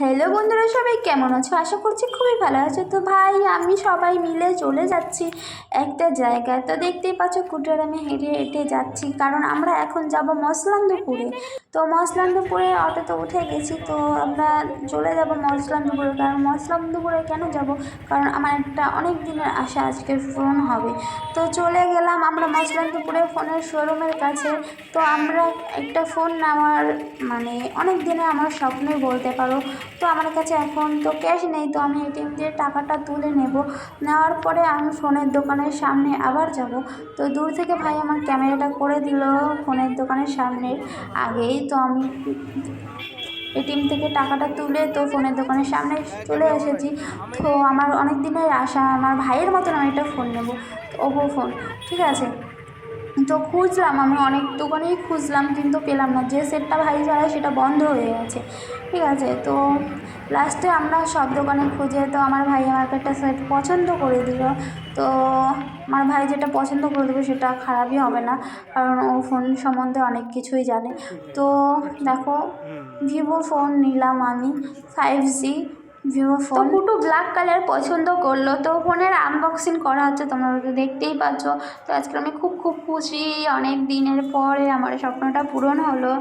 Hello বন্ধুরা, সবাই কেমন আছো? আশা করছি খুবই ভালো আছো। তো ভাই, আমি সবাই মিলে চলে যাচ্ছি একটা জায়গায়। তো দেখতেই পাচ্ছ কুটার আমি হেঁটে হেঁটে যাচ্ছি। কারণ আমরা এখন যাব মসলান্দপুরে। তো মসলান্দপুরে অটোতে উঠে গেছি, তো আমরা চলে যাব মসলান্দপুরে। কারণ মসলান্দপুরে কেন যাব? কারণ আমার একটা অনেক দিনের আশা, আজকে ফোন হবে। তো চলে গেলাম আমরা মসলান্দপুরে ফোনের শোরুমের কাছে। তো আমরা একটা ফোন নেওয়ার মানে অনেক দিনে আমার স্বপ্নই বলতে পারো। তো আমার কাছে এখন তো ক্যাশ নেই, তো আমি এটিএম দিয়ে টাকাটা তুলে নেব। নেওয়ার পরে আমি ফোনের দোকানের সামনে আবার যাব। তো দূর থেকে ভাই আমার ক্যামেরাটা করে দিল ফোনের দোকানের সামনে। আগেই তো আমি এটিএম থেকে টাকাটা তুলে তো ফোনের দোকানের সামনে চলে এসেছি। তো আমার অনেক দিনের আশা, আমার ভাইয়ের মতন আমি একটা ফোন নেব, ওপো ফোন ঠিক আছে? তো খুঁজলাম, আমি অনেক দোকানেই খুঁজলাম, কিন্তু পেলাম না। যে সেটটা ভাই চালায় সেটা বন্ধ হয়ে গেছে। ঠিক আছে, তো লাস্টে আমরা সব দোকানে খুঁজে, তো আমার ভাই আমাকে একটা সেট পছন্দ করে দিল। তো আমার ভাই যেটা পছন্দ করে দেবে, সেটা খারাপই হবে না, কারণ ও ফোন সম্বন্ধে অনেক কিছুই জানে। তো দেখো ভিভো ফোন নিলাম আমি ফাইভ জি ভিভো ফোন তো কুটু ব্ল্যাক কালার পছন্দ করল তো ফোনের আনবক্সিং করা হচ্ছে তোমরা তো দেখতেই পাচ্ছ। তো আজকে আমি খুব খুব খুশি অনেক দিনের পরে আমার স্বপ্নটা পূরণ হলো।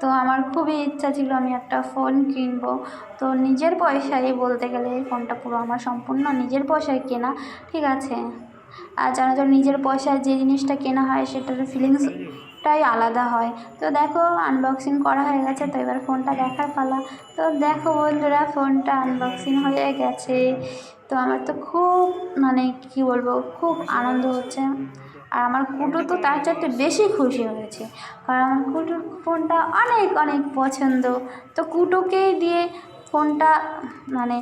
তো আমার খুবই ইচ্ছা ছিল আমি একটা ফোন কিনবো। তো নিজের পয়সায় বলতে গেলে এই ফোনটা পুরো আমার সম্পূর্ণ নিজের পয়সায় কেনা ঠিক আছে? আর জানো তো নিজের পয়সায় যে জিনিসটা কেনা হয় সেটার ফিলিংসটাই আলাদা হয়। তো দেখো আনবক্সিং করা হয়ে গেছে, তো এবার ফোনটা দেখার পালা। তো দেখো বন্ধুরা, ফোনটা আনবক্সিং হয়ে গেছে। তো আমার তো খুব মানে কি বলব, খুব আনন্দ হচ্ছে। আর আমার কুটু তো তার চাইতে বেশি খুশি হয়েছে। কারণ আমার কুটুর ফোনটা অনেক অনেক পছন্দ। তো কুটুকে দিয়ে ফোনটা মানে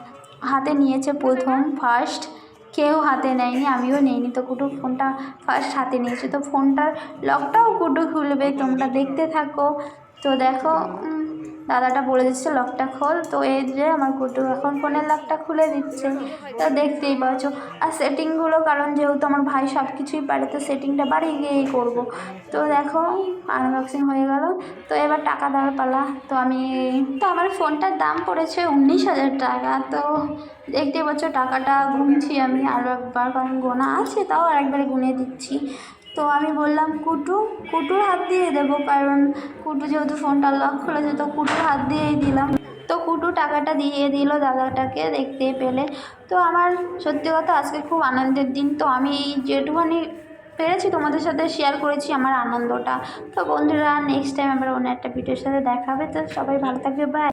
হাতে নিয়েছে প্রথম ফার্স্ট কেউ হাতে নেয়নি, আমিও নেইনি। তো কুটু ফোনটা ফার্স্ট হাতে নিয়েছি। তো ফোনটার লকটাও কুটু খুলবে, তোমরা দেখতে থাকো। তো দেখো দাদাটা বলে দিচ্ছে লকটা খোল। তো এই যে আমার কুটু এখন ফোনের লকটা খুলে দিচ্ছে। তো দেখতেই পাচ্ছ, আর সেটিংগুলো কারণ যেহেতু আমার ভাই সব কিছুই পারে, তো সেটিংটা বাড়ি গিয়েই করব। তো দেখো আনবক্সিং হয়ে গেল। তো এবার টাকা দেওয়ার পালা। তো আমি, তো আমার ফোনটার দাম পড়েছে উনিশ হাজার টাকা। তো দেখতে পাচ্ছ, টাকাটা গুনছি আমি। আরও একবার, কারণ গোনা আছে, তাও আরেকবারে গুনে দিচ্ছি। তো আমি বললাম, কুটু, কুটুর হাত দিয়ে দেবো, কারণ কুটু যেহেতু ফোনটা লক খুলেছে তো কুটুর হাত দিয়েই দিলাম। তো কুটু টাকাটা দিয়ে দিল দাদাটাকে দেখতে পেলে। তো আমার সত্যি কথা, আজকে খুব আনন্দের দিন। তো আমি এই যেটুখানি পেরেছি, তোমাদের সাথে শেয়ার করেছি আমার আনন্দটা। তো বন্ধুরা নেক্সট টাইম আবার অন্য একটা ভিডিওর সাথে দেখাবে তো সবাই ভালো থাকবে বাই